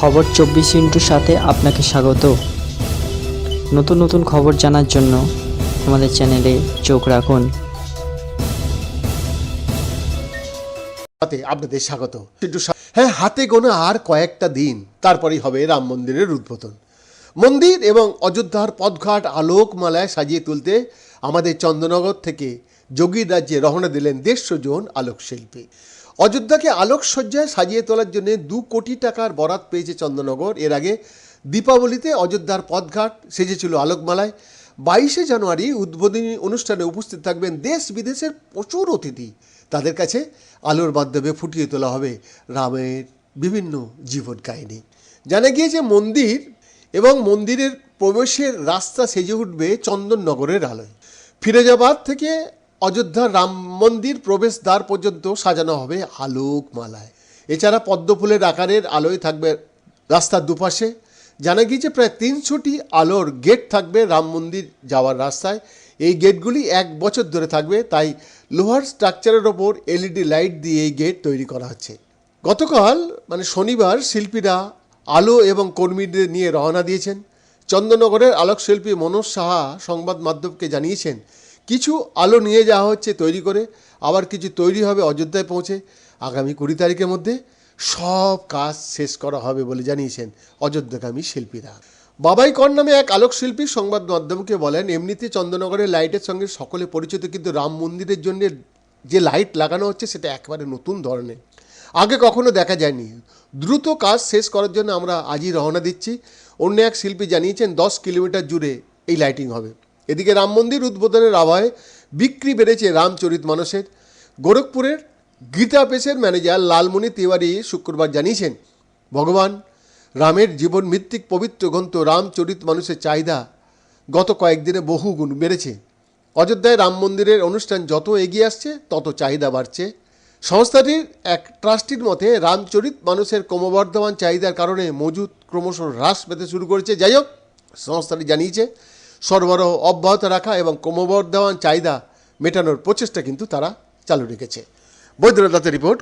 খবর চব্বিশ ইন্টুর সাথে আপনাকে স্বাগত। নতুন নতুন খবর জানার জন্য আমাদের চ্যানেলে চোখ রাখুন। আপনাদের স্বাগত। হ্যাঁ হাতে গোনা আর কয়েকটা দিন, তারপরেই হবে রাম মন্দিরের উদ্বোধন। মন্দির এবং অযোধ্যার পথঘাট আলোকমালায় সাজিয়ে তুলতে আমাদের চন্দ্রনগর থেকে যোগীর রাজ্যে রওনা দিলেন দেড়শো জন আলোকশিল্পী। অযোধ্যাকে আলোকসজ্জায় সাজিয়ে তোলার জন্য দু কোটি টাকার বরাত পেয়েছে চন্দ্রনগর এর আগে দীপাবলিতে অযোধ্যার পথঘাট সেজেছিল আলোকমালায়। বাইশে জানুয়ারি উদ্বোধনী অনুষ্ঠানে উপস্থিত থাকবেন দেশ বিদেশের প্রচুর অতিথি। তাদের কাছে আলোর মাধ্যমে ফুটিয়ে তোলা হবে রামের বিভিন্ন জীবন কাহিনী। জানা গিয়েছে মন্দির এবং মন্দিরের প্রবেশের রাস্তা সেজে উঠবে চন্দননগরের আলোয়। ফিরোজাবাদ থেকে অযোধ্যার রাম মন্দির প্রবেশ দ্বার পর্যন্ত সাজানো হবে আলোকমালায়। এছাড়া পদ্মফুলের আকারের আলোয় থাকবে রাস্তার দুপাশে। জানা গিয়েছে প্রায় তিনশোটি আলোর গেট থাকবে রাম মন্দির যাওয়ার রাস্তায়। এই গেটগুলি এক বছর ধরে থাকবে, তাই লোহার স্ট্রাকচারের ওপর এলইডি লাইট দিয়ে এই গেট তৈরি করা হচ্ছে। গতকাল মানে শনিবার, শিল্পীরা আলো এবং কর্মীদের নিয়ে রওনা দিয়েছেন। চন্দননগরের আলোকশিল্পী মনোজ সাহা সংবাদ মাধ্যমকে জানিয়েছেন কিছু আলো নিয়ে যাওয়া হচ্ছে তৈরি করে, আবার কিছু তৈরি হবে, অযোধ্যায় পৌঁছে। আগামী কুড়ি তারিখের মধ্যে সব কাজ শেষ করা হবে বলে জানিয়েছেন অযোধ্যাগামী শিল্পীরা। বাবাই কর নামে এক আলোকশিল্পী সংবাদ মাধ্যমকে বলেন, এমনিতে চন্দ্রনগরের লাইটের সঙ্গে সকলে পরিচিত, কিন্তু রাম মন্দিরের জন্য যে লাইট লাগানো হচ্ছে, সেটা একেবারে নতুন ধরনের। আগে কখনো দেখা যায়নি। দ্রুত কাজ শেষ করার জন্য আমরা আজই রওনা দিচ্ছি। অন্য এক শিল্পী জানিয়েছেন, দশ কিলোমিটার জুড়ে এই লাইটিং হবে। এদিকে রাম মন্দির উদ্বোধনের আবহে বিক্রি বেড়েছে রামচরিত মানসের গোরখপুরের গীতা পেসের ম্যানেজার লালমণি তিওয়ারি শুক্রবার জানিয়েছেন, ভগবান রামের জীবন ভিত্তিক পবিত্র গ্রন্থ রামচরিত মানুষের চাহিদা গত কয়েকদিনে বহু গুণ বেড়েছে। অযোধ্যায় রাম মন্দিরের অনুষ্ঠান যত এগিয়ে আসছে, তত চাহিদা বাড়ছে। সংস্থাটির এক ট্রাস্টির মতে, রামচরিত মানুষের ক্রমবর্ধমান চাহিদার কারণে মজুদ ক্রমশ হ্রাস পেতে শুরু করেছে। যাই হোক, সংস্থাটি জানিয়েছে সরবরাহ অব্যাহত রাখা এবং ক্রমবর্ধমান চাহিদা মেটানোর প্রচেষ্টা কিন্তু তারা চালু রেখেছে। বৈদ্যনাথ রিপোর্ট